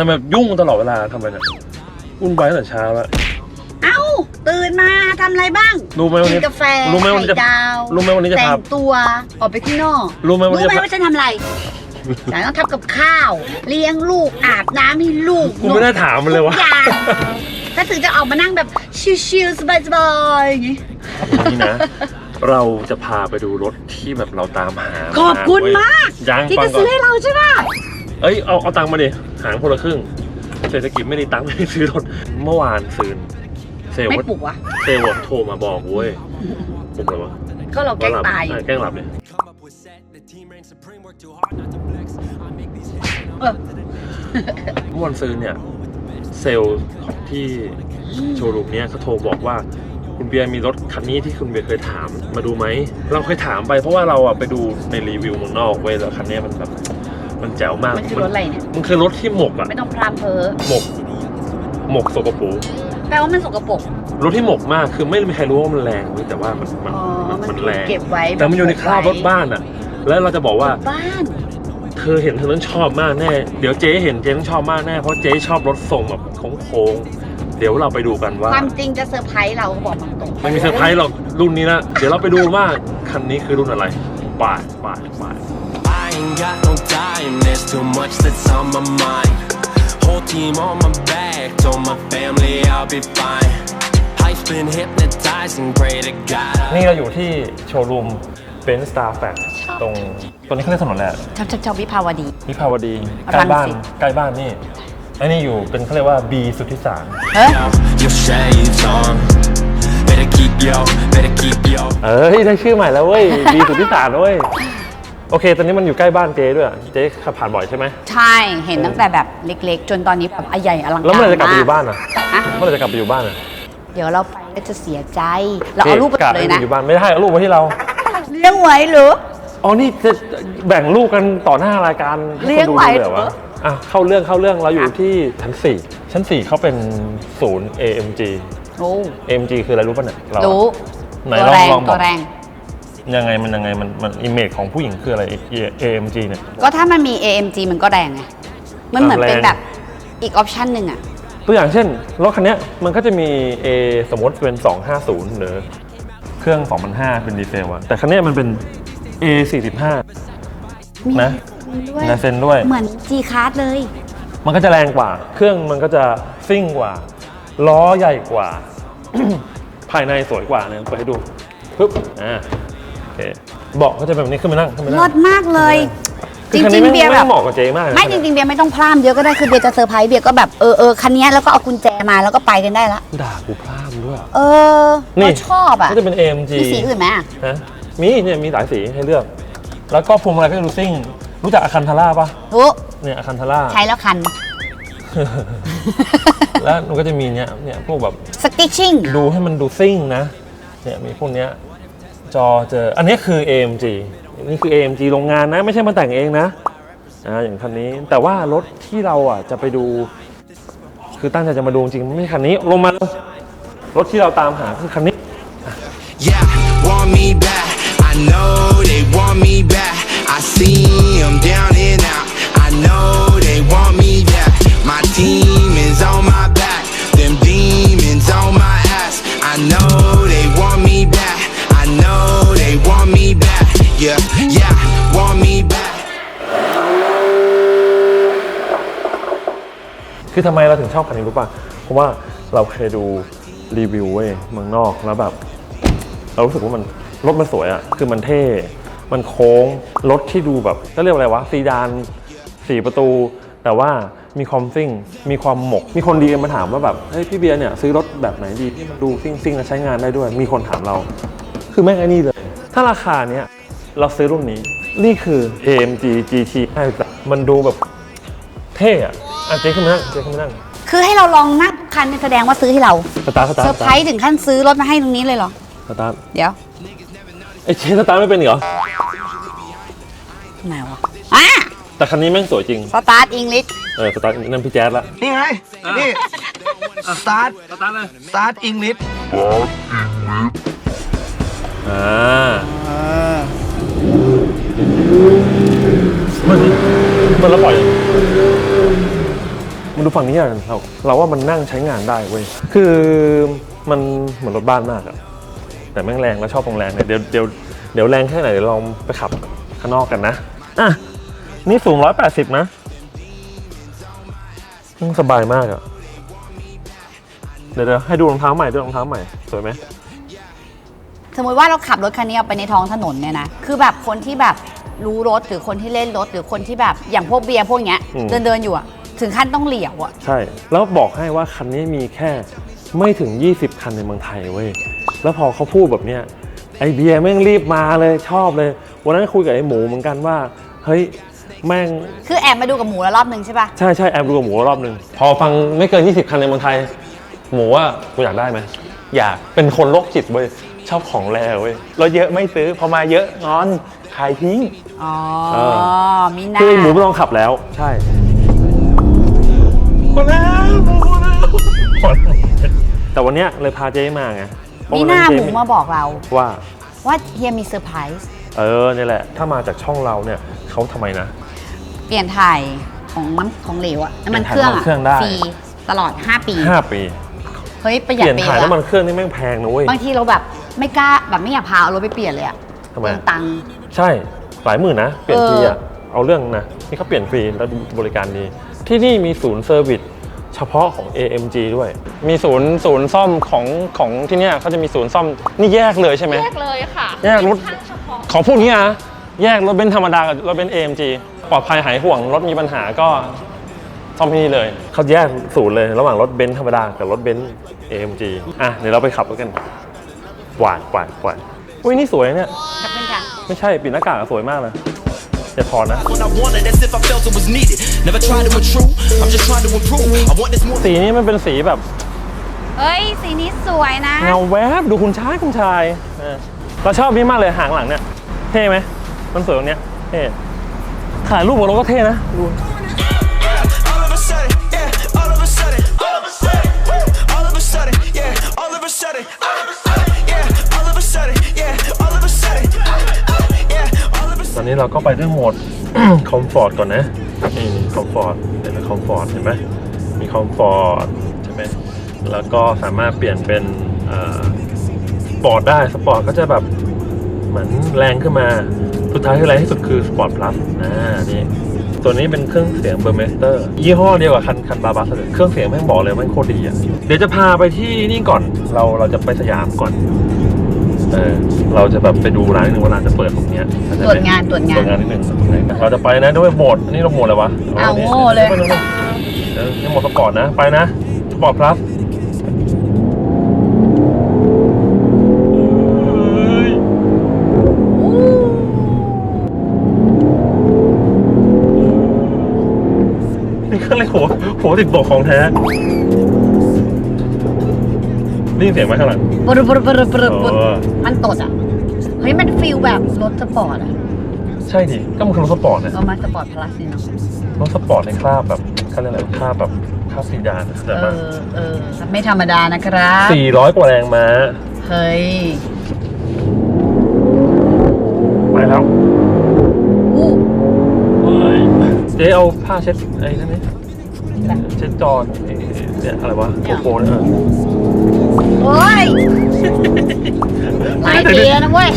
ทำไมยุ่งตลอดเวลาทำอะไรเนี่ยวุ่นวายตั้งแต่เช้าแล้ว เอ้า ตื่นมาทำอะไรบ้างรู้ไหมวันนี้กินกาแฟรู้ไหมวันนี้จะไข่ดาวรู้ไหมวันนี้จะแต่พางตัวออกไปข้างนอก รู้ไหมวันนี้รู้ไหมจะพาว่าฉันทำอะไร ฉันต้องทำกับข้าว เลี้ยงลูกอาบน้ำให้ลูกกูไม่ได้ถามมันเลยวะ ทุกอย่างถ้าถึงจะออกมานั่งแบบชิลๆสบายๆอย่างงี้ วันนี้นะ เราจะพาไปดูรถที่แบบเราตามหาขอบคุณมากยังที่ฟัจะงก่อซื้อนให้เราใช่ป่ะ เอ้ยเอาเอาตังค์มาดิหารคนละครึ่ง เศรษฐกิจไม่ดีตังค์ไม่ได้ซื้อรถเมื่อวานซื้อเซลล์ไม่ว่าปลุกวะเซลล์ว่าโทรมาบอกเว้ยปลุกเลยวะก็เราแกล้งหลับตายอะแกล้งหลับเนี่ยเออเมื่อวันซื้อเนี่ย เซลล์ของที่โชว์รูมเนี้ยเขาโทรบอกว่าคุณเบียร์มีรถคันนี้ที่คุณเบียร์เคยถามมาดูไหม เราเคยถามไปเพราะว่าเราอะไปดูในรีวิวเมืองนอกเว้ยแล้วคันเนี้ยมันแบบ มันแจ๋วมากมันคือรถอะไรเนี่ยมันคือรถที่หมกอะไม่ต้องพรำเพอหมก หมกสกปรกแปลว่ามันสกปรกรถที่หมกมากคือไม่มีใครรู้ว่ามันแรงเว้ยแต่ว่ามันมันอ๋อมันมันมันถูกแรงเก็บไว้แต่มันอยู่ในคราบรถบ้านอะแล้วเราจะบอกว่าบ้านเธอเห็นเธอต้องชอบมากแน่ เดี๋ยวเจ๊เห็นเจ๊ต้องชอบมากแน่เพราะเจ๊ชอบรถทรงแบบโค้งๆเดี๋ยวเราไปดูกันว่า ความจริงจะเซอร์ไพรส์เราก็บอกตรงๆไม่มีเซอร์ไพรส์หรอกรุ่นนี้นะเดี๋ยวเราไปดูว่าคันนี้คือรุ่นอะไรบาทบาทบาท I ain't got no time, there's too much that's on my mind. Whole team on my back, told my family I'll be fine. Life's been hypnotizing, pray to God. I นี่เราอยู่ที่โชว์รูมเป็นสตาร์แฟกตรงตรงนี้เขาเรียกถนนแหละชอบชอบชอบวิภาวดี วิภาวดีรัใกล้งบ้านสิตใกล้บ้านนี่อันนี้อยู่เป็นเขาเรียกว่า B สุทธิสารเฮ้ย know your shades on. Better keep yo, better keep yo. เอ้ยได้ชื่อใหม่แล้วเว้ย B สุทธิสารเว้ย โอเค ตอนนี้มันอยู่ใกล้บ้านเจ๊ด้วยเจ๊ขับผ่านบ่อยใช่ไหม ใช่เห็นตั้งแต่แบบเล็กๆ จนตอนนี้แบบใหญ่อลังการแล้วเมื่อไหรจะกลับไปอยู่บ้านอะ อะเมื่อไหรจะกลับไปอยู่บ้านอะเดี๋ยวเราไปแล้วจะเสียใจ เราเอารูปไปกะเลยให้นะอยู่บ้านไม่ได้เอารูปไว้ที่เรา เลี้ยงไว้เหรือ อ๋อ นี่จะแบ่งลูกกันต่อหน้ารายการให้เลี้ยงคนดูไว้ดูเลยเหรอเหรอวะอะ เข้าเรื่องเข้าเรื่องเราอยู่ที่ชั้น 4 ชั้น 4เขาเป็นศูนย์ AMG โอ้ AMG คืออะไรรู้ป่ะเนี่ยเรารู้ ไหนตัวลองแรงลองบตัอก วแรง ยังไงมันยังไงมันมันอิมเมจของผู้หญิงคืออะไร AMG เนี่ย ก็ถ้ามันมี AMG มันก็แรงไง มันเหมือนอะเป็นแรง แบบอีกออปชันหนึ่งอะตัวอย่างเช่น รถคันเนี้ยมันก็จะมี A สมมติเป็น 250 หรือ เครื่อง 2005 เป็นดีเซลอะแต่คันเนี้ยมันเป็น A 45 มีนะมีด้วยลายเซ็นด้วย เหมือน G Class เลย มันก็จะแรงกว่า เครื่องมันก็จะซิ่งกว่า ล้อใหญ่กว่า ภายในสวยกว่าเนี่ยเปิดให้ดูปึ๊บอ่าโอ เคเบาะก็จะแบบนี้ขึ้นมานั่งขึ้นมารนั่งถมากเลย จคือคันรินี้งไม่ๆ เบียร์แบไม่บเหมาะกับเจ๊มากไม่จริงๆเบียร์ไม่ต้องพลาดเยอะก็ได้คือเบียร์จะเซอร์ไพรส์เบียร์ก็แบบเออเออคันเนี้ยแล้วก็เอากุญแจมาแล้วก็ไปกันได้ละด่ากูพลาดด้วยเออเราชอบอะก็จะเป็น AMG มีสีอื่นไหมอะฮะมีเนี่ยมีหลายสีให้เลือก แล้วก็พวงมาลัยก็จะดูซิ่ง รู้จักอาคันทาร่าปะรู้เนี่ยอาคันทาร่า ใช้แล้วคัน แล้วมันก็จะมีเนี่ยเนี่ยพวกแบบสติชชิ่งดูให้มันดูซิ่งนะ เนี่ยมีพวกเนี้ย จอเจอ อันนี้คือ AMG นี่คือ AMG โรงงานนะ ไม่ใช่มาแต่งเองนะอ่าอย่างคันนี้แต่ว่ารถที่เราอะจะไปดู คือตั้งใจจะมาดูจริงไม่ใช่คันนี้ลงมารถที่เราตามหาคือคันนี้ Yeah, want me back. I know they want me back. I see them down and out. I know they want me back. My team is on my back. Them demons on my ass. I know they want me back. They want me back. Yeah, yeah, want me back. คือทำไมเราถึงชอบคันนี้รู้ป่ะ เพราะว่าเราเคยดูรีวิวเว้ยเมืองนอกแล้วแบบ เรารู้สึกว่ามันรถมันสวยอะคือมันเท่ มันโค้ง รถที่ดูแบบก็เรียกว่าอะไรวะ ซีดานสี่ประตู แต่ว่ามีความซิ่ง มีความหมก มีคนดีมาถามว่าแบบ เฮ้ยพี่เบียร์เนี่ยซื้อรถแบบไหนดีที่มันดูซิ่งซิ่งและใช้งานได้ด้วย มีคนถามเรา คือแม่งไอ้นี่เลย ถ้าราคาเนี้ยเราซื้อรุ่นนี้ นี่คือ AMG GT 53มันดูแบบเท่อะอะเจ๊ขึ้นมานั่งเจ๊ขึ้นมานั่ง คือให้เราลองนั่งคันเนี่ยแสดงว่าซื้อให้เราสตาร์ทสตาร์ทเซอร์ไพรส์ถึงขั้นซื้อรถมาให้ตรงนี้เลยเหรอ สตาร์ทเดี๋ยวไอ้เจ๊สตาร์ทไม่เป็นอีกเหรอไหนวะอะแต่คันนี้แม่งสวยจริง สตาร์ทอังกฤษเออสตาร์ทนั่นพี่แจ๊ดละนี่ไง นี่ start สตาร์ทเลย start English อ่า มันมันแล้วปล่อย มันดูฝั่งนี้กันเราเราว่ามันนั่งใช้งานได้เว้ย คือมันเหมือนรถบ้านมากอะแต่แม่งแรงแล้วชอบตรงแรงเนี่ยเดี๋ยวเดี๋ยวเดี๋ยวแรงแค่ไหนเดี๋ยวลองไปขับข้างนอกกันนะ อะ นี่สูง 180 นะสบายมากอะเดี๋ยวเดี๋ยวให้ดูรองเท้าใหม่ด้วยรองเท้าใหม่ สวยไหม มมติว่าเราขับรถคันนี้ออกไปในท้องถนนเนี่ยนะ คือแบบคนที่แบบรู้รถหรือคนที่เล่นรถหรือคนที่แบบอย่างพวกเบียร์พวกเนี้ยอืม เดินเดินๆอยู่อะถึงขั้นต้องเหลียวอะใช่ แล้วบอกให้ว่าคันนี้มีแค่ไม่ถึง 20 คันในเมืองไทยเว้ย แล้วพอเขาพูดแบบเนี้ยไอเบียร์แม่งรีบมาเลยชอบเลย วันนั้นคุยกับไอหมูเหมือนกันว่า เฮ้ย แม่ง คือแอบมาดูกับหมูแล้วรอบนึงใช่ปะใช่ใช่แอบดูกับหมูรอบหนึ่งพอฟังไม่เกิน 20 คันในเมืองไทย หมูว่ากูอยากได้ไหมอยากเป็นคนโรคจิตเว้ย ชอบของแรเว้ยรถเยอะไม่ซื้อพอมาเยอะงอนขายทิ้ง อ๋อเอมีหน้าคือไอ้หมูไม่ลองขับแล้ว ใช่พอแล้วพอแล้วพอแล้วแต่วันเนี้ยเลยพาเจ๊มาไงเพระมีวันหนั้น้านหเจ๊มูมาบอกเรา ว่า ว่าเฮียมีเซอร์ไพรส์เออเนี่ยแหละ ถ้ามาจากช่องเราเนี่ยเขาทำไมนะ เปลี่ยนถ่ายของน้ำของเหลวอะน้ำมันเปเคลี่รื่ยอนงถ่ายน้ำมันเครื่องได้ ฟรีตลอด 5 ปี5ปี เฮ้ย ประหเปยัดลี่ยนไปถ่ายเยน้ำมันอะเครื่องนี่แม่งแพงนะเว้ย บางทีเราแบบ ไม่กล้าแบบไม่อยากพาเอารถไปเปลี่ยนเลยอะทำไม เปลืองตังค์ ใช่หลายหมื่นนะ เปลี่ยนเออทีอะ เอาเรื่องนะ นี่เขาเปลี่ยนฟรีแล้วบริการดี ที่นี่มีศูนย์เซอร์วิสเฉพาะของ AMG ด้วย มีศูนย์ศูนย์ซ่อมของของที่เนี่ยเขาจะมีศูนย์ซ่อมนี่แยกเลยใช่ไหม แยกเลยค่ะแยกรถ เป็นช่างเฉพาะของพวกนี้นะแยกรถเบนซ์ธรรมดากับรถเบนซ์ AMG ปลอดภัยหายห่วง รถมีปัญหาก็ซ่อมที่นี่เลย เขาแยกศูนย์เลย ระหว่างรถเบนซ์ธรรมดากับรถเบนซ์ AMG อะเดี๋ยวเราไปขับรถกัน หวานหวานหวานอุ้ยนี่สวยนะเนี่ย ขอบคุณค่ะ ไม่ใช่ปิดหน้ากากอะสวยมากเลยอย่าถอดนะ When I wanted, as if I felt it was needed. Never tried to intrude, I'm just trying to improve. I want this more. สีนี้มันเป็นสีแบบเฮ้ย สีนี้สวยนะ เงาแวบดูคุณชายคุณชายเออเราชอบนี่มากเลยหางหลังเนี่ยเท่ไหมมันสวยตรงเนี้ยเท่ถ่ายรูปกับรถก็เท่นะดู All of a sudden, yeah, all of a sudden, all of a sudden, all of a sudden, yeah, all of a sudden, yeah, all of a sudden, yeah, all of a sudden, ตอนนี้เราก็ไปด้วยโหมดคอมฟอร์ตก่อนนะนี่คอมฟอร์ตเห็นไหมคอมฟอร์ตเห็นไหมมีคอมฟอร์ตใช่ไหมแล้วก็สามารถเปลี่ยนเป็นสปอร์ตได้สปอร์ตก็จะแบบเหมือนแรงขึ้นมาสุดท้ายที่แรงที่สุดคือสปอร์ตพลัสนะนี่ตัวนี้เป็นเครื่องเสียงเบอร์เมสเตอร์ยี่ห้อเดียวกับคันคันบาบัสเลยเครื่องเสียงแม่งบอกเลยแม่งโคตรดีอะเดี๋ยวจะพาไปที่นี่ก่อนเราเราจะไปสยามก่อน เออเราจะแบบไปดูร้านนึงว่าร้านจะเปิดตรงเนี้ยเข้ใจไหมตรวจงานตรวจงานตรวจงานนิดนึงเราจะไปนะด้วยโหมดอันนี้เราโหมดอะไรวะเอานี่โง่เลยดี๋วดี๋วเดี๋ยวนี่โหมดสปอร์ตนะไปนะสปอร์ตพลัสนี่เครื่องอะไรหัวหัวติดเบอกของแท้ ได้ยินเสียงไหมข้างหลังปรุปรุปรุปรุปรุเออมันตดอะเฮ้ยมันฟิลแบบรถสปอร์ตอะใช่ดิก็มันคือรถสปอร์ตเนี่ยก็มาสปอร์ตพลัสนี่เนาะรถสปอร์ตในคราบแบบเขาเรียกอะไรคราบแบบคราบซีดานแต่เอว่าอเออไม่ธรรมดานะครับสี่ร้อยกว่าแรงม้าเฮ้ยไปแล้วอู้ เจ๊เอาผ้าเช็ดไอ้นั่นนี่เช็ดจอไอ้ เนี่ยอะไรวะโกโปรเนี่ย โอ้ยหลายปีแล้วนะเว้ย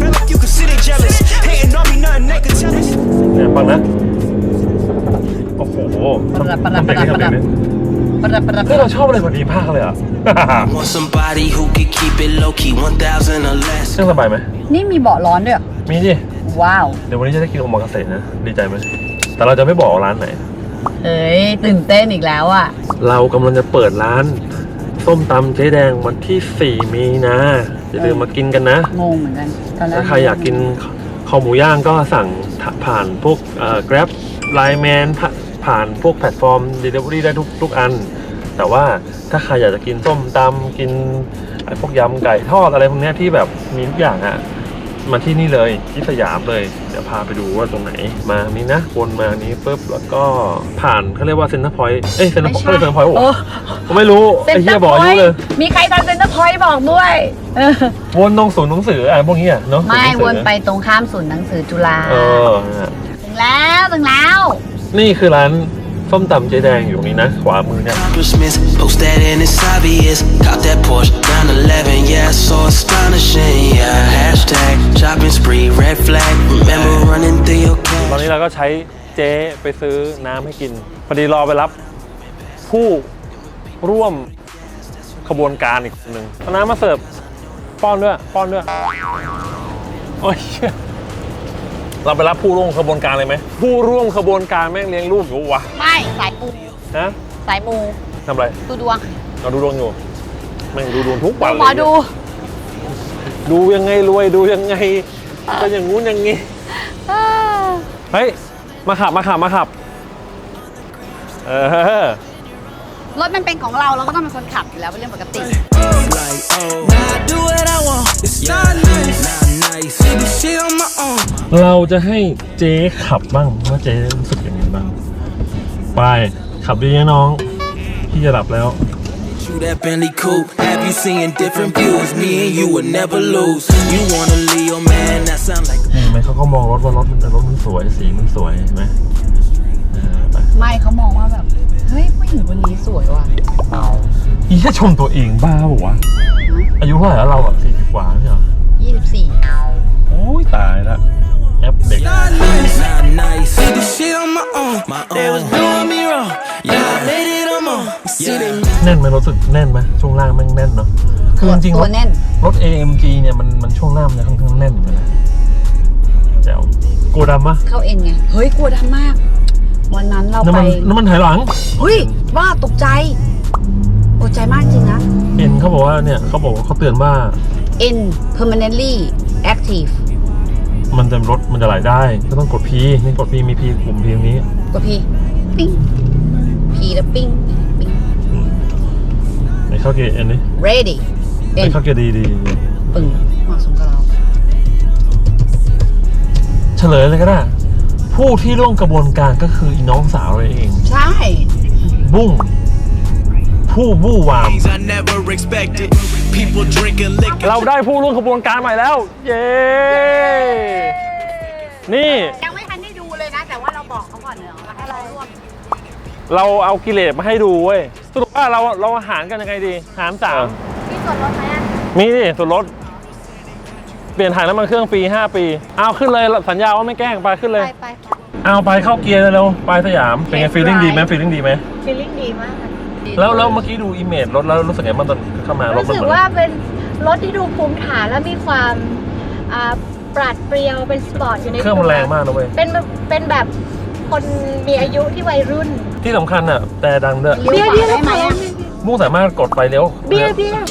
Feel like you can see they jealous. Hating on me, nothing they can tell us. เนี่ยฟังนะ โอ้โหประดับประดับทำเสียงประดับทำเสียงดิประดับประดับเฮ้ยเราชอบอะไรแบบนี้มากเลยอะ Want somebody who can keep it low key, 1,000 or less. เครื่องสบายไหม นี่มีเบาะร้อนด้วยเหรอมีดิ ว้าว เดี๋ยววันนี้จะได้กินโอมากาเสะนะ ดีใจไหม แต่เราจะไม่บอกร้านไหน เฮ้ยตื่นเต้นอีกแล้วอะ เรากำลังจะเปิดร้าน ส้มตำเจ๊แดงวันที่ 4 มีนาอย่าลืมมากินกันนะ งงเหมือนกันตอนแรกถ้าใครอยากกินคอหมูย่างก็สั่งผ่านพวกเอ่อ Grab Line Man ผ่าผ่านพวกแพลตฟอร์ม Delivery ได้ทุกทุกอัน แต่ว่าถ้าใครอยากจะกินส้มตำกินไอ้พวกยำไก่ทอดอะไรพวกเนี้ยที่แบบมีทุกอย่างอะ่ะ มาที่นี่เลยที่สยามเลย เดี๋ยวพาไปดูว่าตรงไหน มานี้นะวนมานี้ปุ๊บแล้วก็ผ่านเขาเรียกว่าเซ็นทรัลพอยต์เอ้ยเซ็นทรัลพอยต์เซ็นทรัลพอยต์โอ้ผมไม่รู้ไอ้เหี้ยบอกอายุเลย มีใครทันเซ็นเตอร์พอยต์บอกด้วยเออวนตรงศูนย์หนังสืออะไรพวกนี้อะเนาะไม่ศูย์หงสือวนไปตรงข้ามศูนย์หนังสือจุฬาเออนั่นแหละถึงแล้วถึงแล้ว นี่คือร้านส้มตำเจ๊แดงอยู่ตรงนี้นะขวามือเนี่ย accomplishments. Post that and it's obvious. Caught that Porsche down 11, yeah, so astonishing. Yeah, hashtag shopping spree, red flag. Remember running through your ตอน cash. นี้เราก็ใช้เจ๊ไปซื้อน้ำให้กิน พอดีรอไปรับผู้ร่วมขบวนการอีกคนหนึ่งเอาน้ำมาเสิร์ฟป้อนด้วยป้อนด้วยโอ้ยเหี้ยเราไปรับผู้ร่วมขบวนการเลยไหมผู้ร่วมขบวนการแม่งเลี้ยงลูกอยู่วะไม่ สายมูฮะสายมูทำอะไร ดูดวงเราดูดวงอยู่ แม่งดูดวงทุกวันเลยหมอดู ดูยังไงรวยดูยังไงก็อย่างงู้นอย่างงี้เออเฮ้ยมาขับมาขับมาขับเออรถมันเป็นของเราเราก็ต้องเป็นคนขับอยู่แล้วเป็นเรื่องปกติ Like, oh, now I do what I want. It's not nice. Not nice. See this shit on my own. เราจะให้เจ๊ขับบ้างว่าเจ๊รู้สึกยังไงบ้าง ไป ขับดีนะน้อง พี่จะหลับแล้ว Shoot that Bentley coupe. Have you seen different views? Me and you would never lose. You want a Leo man? That sound like เห็นไหมเขาก็มองรถว่ารถมันรถมันสวยสีมันสวยเห็นไหมเออไปไม่เขามองว่าแบบ เฮ้ยผู้หญิงคนนี้สวยว่ะอีแค่ชมตัวเองบ้าเปล่าวะอายุเท่าไหร่แล้วเราอะสี่สิบกว่าไม่ใช่เหรอ24 โอ้ยตายละ แอปเด็ก not nice. Not nice. See this shit on my own. My own. They was doing me wrong. Yeah, I laid it on my own. See they แน่นไหมรู้สึกแน่นไหมช่วงล่างแม่งแน่นเนาะคือจริงๆรตัวถแน่น รถ AMG เนี่ยมันมันช่วงล่างมันจะค่อนข้างแน่นเหมือนกันนะแจ๋วโกดำปะเข้าเอ็นไง เฮ้ยกลัวดำมาก วันนั้นเราน้ำไปมันน้ำมันถอยหลัง เฮ้ยว่าตกใจตกใจมากจริงนะ เอ็นเขาบอกว่าเนี่ยเขาบอกว่าเขาเตือนว่า N permanently active มันจะรถมันจะไหลได้ ก็ต้องกด P นี่กด P มี P กลุ่ม P ตรงนี้ กดพี่ปิ้งพีแล้วปิ้งปิ้ง ในเข้าเกียร์เอ็นนี่ ready ใน N เข้าเกียร์ดีดีปึ้งเหมาะสมกับเราเฉลยเลยก็ได้ ผู้ที่ร่วมกระบวนการก็คืออีน้องสาวเราเอง ใช่ บุ้ง ผู้บู้วาม things I never expected. People drinking liquor. เราได้ผู้ร่วมขบวนการใหม่แล้ว เย้ นี่ยังไม่ทันได้ดูเลยนะ แต่ว่าเราบอกเขาก่อนเนอะว่าให้เราร่วมเราเอากิเลสมาให้ดูเว้ยสรุปว่าเราเราหารกันยังไงดี หารสามมีส่วนลดไหมอะมีดิส่วนลด เปลี่ยนถ่ายน้ำมันเครื่องฟรี5 ปี เอาขึ้นเลย สัญญาว่าไม่แกล้งไปขึ้นเลย ไปไปเอาไปเข้าเกียร์เร็วๆไปสยาม เป็นไง Test ฟีลลิ่ง drive ดีไหมฟีลลิ่งดีไหม ฟีลลิ่งดีมาก แล้วแล้วเมื่อกี้ดูอิมเมจรถแล้วรู้สึกไงบ้างตอนเข้ามารถรู้มันสึกเหมือนว่าเป็นรถที่ดูภูมิฐานและมีความอ่าปราดเปรียวเป็นสปอร์ตอยู่ในเครื่องมันแรงมากนะเว้ย เป็นเป็นแบบคนมีอายุที่วัยรุ่น ที่สำคัญอะ แต่ดังด้วยเลี้ยวขวาได้ไหมอะมุ่งสามารถกดไปเลี้ยวเบียร์เบียร์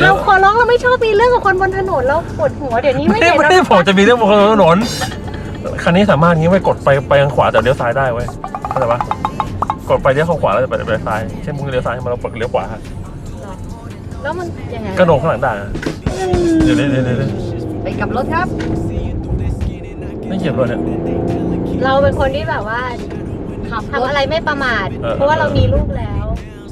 เราขอร้องเราไม่ชอบมีเรื่องกับคนบนถนนเราปวดหัวเดี๋ยวนี้ไม่ไม่ได้เห็นไม่แล้วได้บอกจะมีเรื่องบนถนนคันนี้สามารถงี้ไว้กดไปไปทางขวาแต่เลี้ยวซ้ายได้เว้ยเข้าใจปะ กดไปเลี้ยวเข้าขวาแล้วจะไปเลี้ยวซ้ายเช่นมึงเลี้ยวซ้ายมาเรากดเลี้ยวขวาแล้วมันยังไงกระโดดข้างหลังได้อะเดี๋ยวเดี๋ยวเดี๋ยวเดี๋ยวไปกับรถครับ ไม่เหยียบเลยเนี่ยเราเป็นคนที่แบบว่าขับทำอะไรไม่ประมาทเออเพราะว่าเรามีลูกแล้ว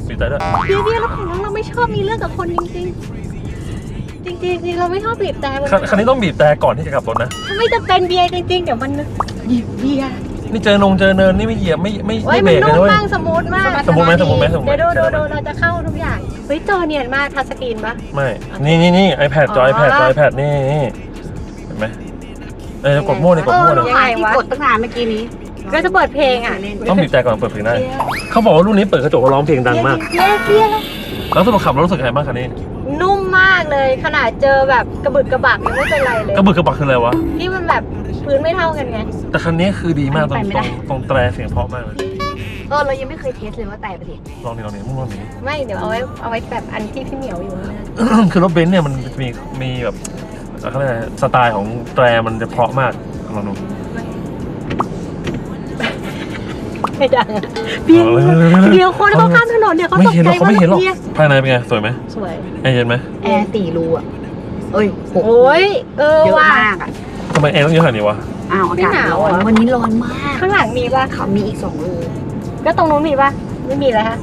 บีบแต่ด้วยเบียร์เบียร์เราของน้องเราไม่ชอบมีเรื่องกับคนจริงๆ จริงๆจริงๆเราไม่ชอบบีบแต่บนคันคันนี้ต้องบีบแต่ก่อนที่จะขับรถนะถ้าไม่จะเป็นเบียร์จริงๆ เดี๋ยวมันหยิบเบียร์ นี่เจอนงเจอเนินนี่ไม่เหยียบไม่ไม่เฮ้ไม่ยเบรมันกเลยนุ่มนะเว้ย มากสมูทมากสมูทไหมสมูทไหมสมูทไหม เดี๋ยวดูใช่ดูไหมดูเราจะเข้าทุกอย่าง เฮ้ยจอเนียนมากทัชสกรีนปะ ไม่ นี่นี่นี่ iPad จออ๋อ iPad จอ iPad นี่นี่เห็นไหมเออกดมั่วนี่กดมั่วเอเลอยหาที่กดตั้งนานเมื่อกี้นี้ก็จะเปิดเพลงอะต้องบีบแต่ก่อนเปิดเพลงได้ เขาบอกว่ารุ่นนี้เปิดกระจกแล้วร้องเพลงดังมากเบียร์เบียร์แล้วสรุปขับแล้วรู้สึกไงบ้างคันนี้ นุ่มมากเลย ขนาดเจอแบบกระบึกกระบักยังไม่เป็นไรเลย กระบึกกระบักคืออะไรวะ ที่มันแบบ พื้นไม่เท่ากันไง แต่คันนี้คือดีมากตรงไปไม่ตรได้งตรงแตรเสียงเพราะมากเลยเออเรายังไม่เคยเทสเลยว่าแต่ประเด็นลองนี่ลองนี่มุ่งลองนี่ไม่เดี๋ยวเอาไว้เอาไว้แบบอันที่พี่เหมียวอยู่ข้างหนะคือรถเบนซ์เนี่ยมันมีมีแบบเขาเรียกอะไรสไตล์ของแตรมันจะเพราะมากลองดูไม่ดังอะเบียร์เดี๋ยวคนเขาข้ามถนนเดี๋ยวเขาไม่ตกเห็นหใจรอกเขาว่าไม่เห็นหรอกเบียร์ภายในเป็นไงสวยไหมสวยแอร์เย็นไหมแอร์สี่รูอะเอ้ยหกโอ้ยเออเยอะว่ะมากอะทำไมแอร์ต้องเยอะขนาดนี้วะ อ้าวอากาศไม่หนาวร้อนเหรอ วันนี้ร้อนมากข้างหลังมีป่ะเขามีอีกสองรูก็ตรงนู้นมีป่ะไม่มีแล้วฮะ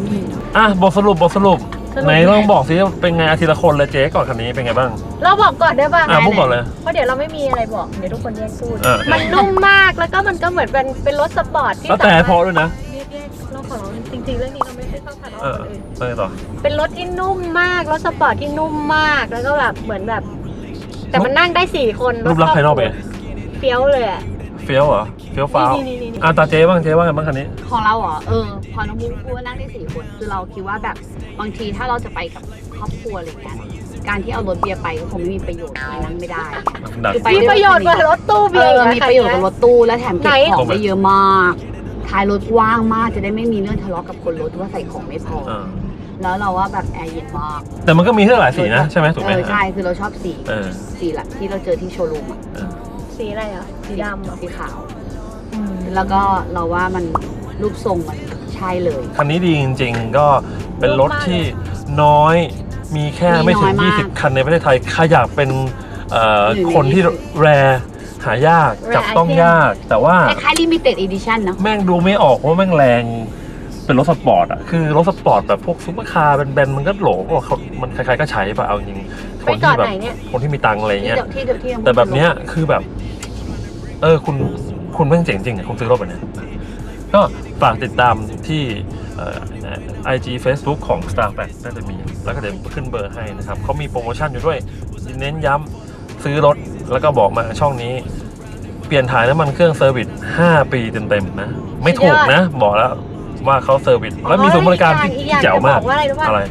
อะบทสรุปบทสรุปสรุป ไหนลองบอกสิว่าเป็นไงอาทีละคนเลยเจ๊ก่อนคันนี้เป็นไงบ้าง เราบอกก่อนได้ป่ะอะพูดก่อนเลยเพราะเดี๋ยวเราไม่มีอะไรบอกเดี๋ยวทุกคนแยกพูดเออมันนุ่มมากแล้วก็มันก็เหมือนเป็นเป็นรถสปอร์ตที่แล้วแต่สามารถพอด้วยนะ เรียกๆเราขอร้องจริงๆเรื่องนี้เราไม่ได้ชอบทะเลาะเออกับคนอื่น ไปต่อเป็นรถที่นุ่มมาก รถสปอร์ตที่นุ่มมาก แล้วก็แบบเหมือนแบบ แต่มันนั่งได้สี่คนรูปลักษณ์ภายนอกเป็นไงเฟี้ยวเลยอะ เฟี้ยวเหรอเฟี้ยวฟ้าวนี่นี่นี่นี่ อะตาเจ๊บ้างเจ๊ว่าไงบ้างคันนี้ ของเราเหรอเออพอน้องบุ๊คพูดว่านั่งได้สี่คน คือเราคิดว่าแบบบางทีถ้าเราจะไปกับครอบครัวอะไรเงี้ยการที่เอารถเบียร์ไปก็คงไม่มีประโยชน์อะไรนั่งไม่ได้ดัก คือไป มีประโยชน์กว่ารถตู้เอเบียร์ออีกมีประโยชน์กับรถตู้และแถมเก็บไหนของได้เยอะมากท้ายรถกว้างมากจะได้ไม่มีเรื่องทะเลาะกับคนรถว่าใส่ของไม่พอ อ่า แล้วเราว่าแบบแอร์เย็นมากแต่มันก็มีให้หลายสีนะ ใช่ไหมถูกไหมเออใช่คือเราชอบสีเออสีหลักที่เราเจอที่โชว์รูมอะเออสีอะไรอะ สีดำเหรอสีขาวแล้วก็เราว่ามันรูปทรงมันใช่เลย คันนี้ดีจริง ๆ ก็เป็นรถที่น้อยมีแค่มีไม่ถึน้งอยมาก20 คันในประเทศไทยใครอยากเป็นเอ่อหนึ่งใน คนที่20แรหายาก Rare จับต้อง item ยาก แต่ว่า คล้ายๆ limited edition เนอะแม่งดูไม่ออกว่าแม่งแรง เป็นรถสปอร์ตอะคือรถสปอร์ตแบบพวกซุปเปอร์คาร์แบนๆมันก็โหลว่าเขามันใครๆก็ใช้ป่ะเอาจริงๆคนไปจอที่ดแบบไหนเนี่ยคนที่มีตังค์อะไรที่เงี้ยที่ที่แต่แบบเนี้ยคือแบบ เออคุณคุณแม่งเจ๋งจริงอะคุณซื้อรถแบบเนี้ยก็ฝากติดตามที่ไอจีเฟซบุ๊กของ Star f a c น่าจะมี แล้วก็เดี๋ยวขึ้นเบอร์ให้นะครับเขามีโปรโมชั่นอยู่ด้วย เน้นย้ำซื้อรถแล้วก็บอกมาช่องนี้ เปลี่ยนถ่ายน้ำมันเครื่องเซอร์วิส5ปีเต็มๆนะ ไม่ถูกนะ บอกแล้ว ว่าเขาเซอร์วิสแล้วมีศูนย์บริการที่อีกอที่ย่างแจ๋วมากจะบอกว่าอะไรรู้ป่ะอะไร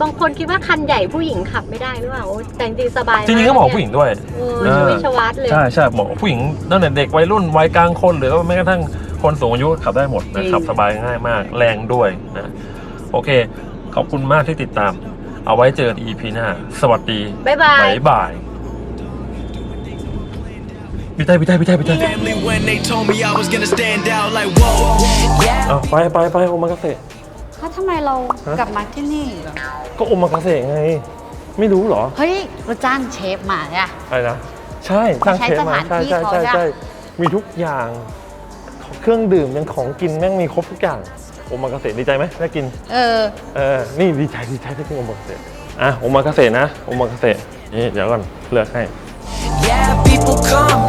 บางคนคิดว่าคันใหญ่ผู้หญิงขับไม่ได้หรือเปล่าโอ้แต่จริงๆสบายจริงๆก็บอกผู้หญิงด้วย เออเออวิชวัตเลย ใช่ใช่บอกว่าผู้หญิงตั้งแต่เด็กวัยรุ่นวัยกลางคนหรือว่าแม้กระทั่งคนสูงอายุขับได้หมดนะขับสบายง่ายมากแรงด้วยนะโอเค ขอบคุณมากที่ติดตาม เอาไว้เจอกัน EP หน้า สวัสดีบ๊ายบายบ๊ายบาย พี่ไต้พี่ไต้พี่ไต้พี่ไต้ Family when they told me I was gonna stand out like whoa. Yeah. เอาไปไปไปโอมากาเสะถ้าทำไมเรากลับมาที่นี่ ก็โอมากาเสะไง ไม่รู้เหรอเฮ้ยเราจ้างเชฟมาเนี่ย อะไรนะ ใช่สร้างใช้เชฟมาสถานใช่ที่ใช่เขาใช่เนี่ยใช่มีทุกอย่างเครื่องดื่มยังของกินแม่งมีครบทุกอย่างโอมากาเสะดีใจไหมได้กิน เออ เออ นี่ดีใจดีใจได้กินโอมากาเสะอะโอมากาเสะนะโอมากาเสะนี่เดี๋ยวก่อนเลือกให้ Yeah, people come,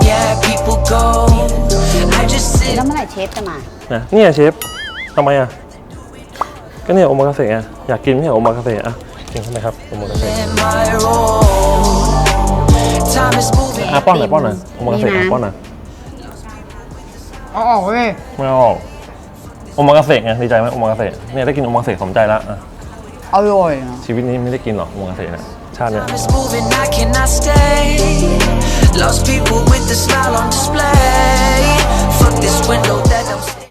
ร่เชฟจะมานะเนี่ยเชฟทำไมอะ ก็เนี่ยโอมากาเสะอะอยากกินไม่ใช่โอมากาเสะอะกินเข้าไหมครับโอมากาเสะ in my role. Time is moving. อะป้อนหน่อยป้อนหน่อยโอมากาเสะอะป้อนหน่อยอ๋อเว้ยไม่เอาโอมากาเสะไงดีใจไหมโอมากาเสะเนี่ยได้กินโอมากาเสะสมใจละอะอร่อยนะชีวิตนี้ไม่ได้กินหรอกโอมากาเสะเนี่ยชาติเนี่ย this window that I'm